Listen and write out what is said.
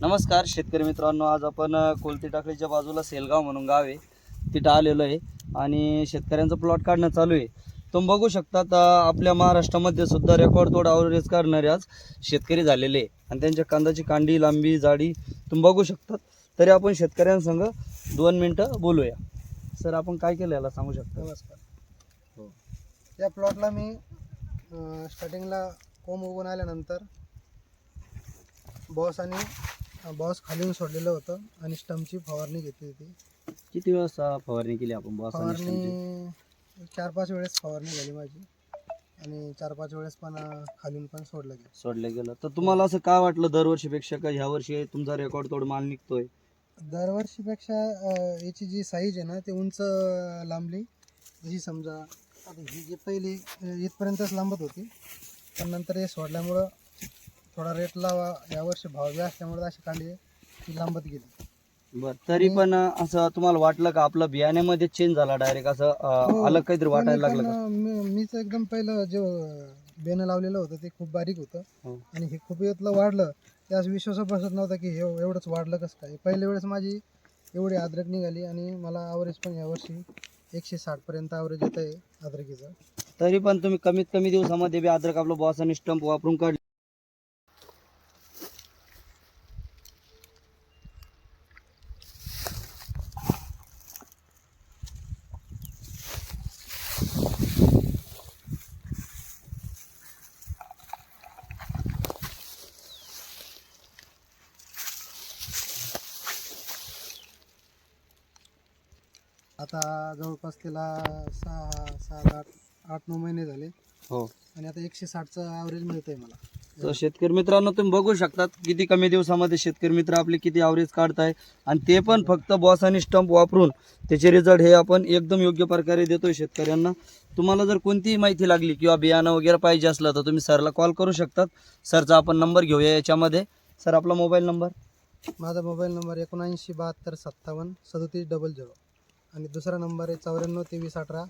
नमस्कार शेतकरी मित्रांनो. आज आपण कोलती टाकळीच्या बाजूला सेलगाव म्हणून गाव आहे. तिथं आलेलो आहे. आणि शेतकऱ्यांचं प्लॉट काढणं चालू आहे. तुम्ही बघू शकतात आपल्या महाराष्ट्रामध्ये सुद्धा रेकॉर्ड तोड आवरेज करणारे आज शेतकरी झालेले आहे. आणि त्यांच्या कांद्याची कांडी लांबी जाडी तुम्ही बघू शकतात. तरी आपण शेतकऱ्यांसंग दोन मिनटं बोलूया. सर आपण काय केलं याला सांगू शकता? नमस्कार. हो. या प्लॉटला मी स्टार्टिंगला कोंब उगून आल्यानंतर बॉस आणि बॉस खालीून सोडलेलं होतं आणि स्टमची फवारणी घेतली होती. किती वेळेस अ, फवारणी केली आपण बॉस आणि स्टमची? फवारणी चार पाच वेळेस फवारणी झाली माझी. आणि चार पाच वेळेस पण अं, खालून पण सोडलं गेलं. सोडलं गेलं. तर तुम्हाला असं काय वाटलं दरवर्षीपेक्षा का ह्या वर्षी तुमचा रेकॉर्ड तोड माल निघतोय? दरवर्षीपेक्षा अं, याची जी साईज आहे ना ते उंच अं, लांबली. जशी समजा आता ही जी पहिली अं, इथपर्यंतच लांबत होती. पण नंतर हे सोडल्यामुळं थोडा रेटला यावर्षी भाव बी असल्यामुळे अशी कांडी ती लांबत गेली. बर तरी पण असं तुम्हाला वाटलं का आपलं बियाण्यामध्ये चेंज झाला डायरेक्ट असं अं, हो. अलग काहीतरी वाटायला लागलं का? मी- मीच एकदम पहिलं जे बेनं लावलेलं होतं ते खूप बारीक होतं. हो. आणि हे खूप यातलं वाढलं. त्यास विश्वास बसत नव्हता की हे एवढंच वाढलं कसं काय? पहिल्या वेळेस माझी एवढी अद्रक निघाली आणि मला ॲव्हरेज पण यावर्षी एकशे साठपर्यंत ॲव्हरेज येत आहे अद्रकीचं तरी पण तुम्ही कमीत कमी दिवसामध्ये बी अद्रक आपलं बॉस आणि स्टंप वापरून काढले. आता जवळपास त्याला सहा सात आठ आठ नऊ महिने झाले. हो. आणि आता एकशे साठचं ॲव्हरेज मिळतंय मला. तर शेतकरी मित्रांनो तुम्ही बघू शकतात किती कमी दिवसामध्ये शेतकरी मित्र आपले किती ॲव्हरेज काढताय. आणि ते पण फक्त बॉस आणि स्टंप वापरून त्याचे रिझल्ट हे आपण एकदम योग्य प्रकारे देतोय शेतकऱ्यांना. तुम्हाला जर कोणतीही माहिती लागली किंवा बियाणं वगैरे पाहिजे असलं तर तुम्ही सरला कॉल करू शकतात. सरचा आपण नंबर घेऊया याच्यामध्ये. सर आपला मोबाईल नंबर माझा मोबाईल नंबर एकोणऐंशी बहात्तर सत्तावन्न सदोतीस डबल झिरो आणि दुसरा नंबर आहे चौऱ्याण्णव तेवीस अठरा.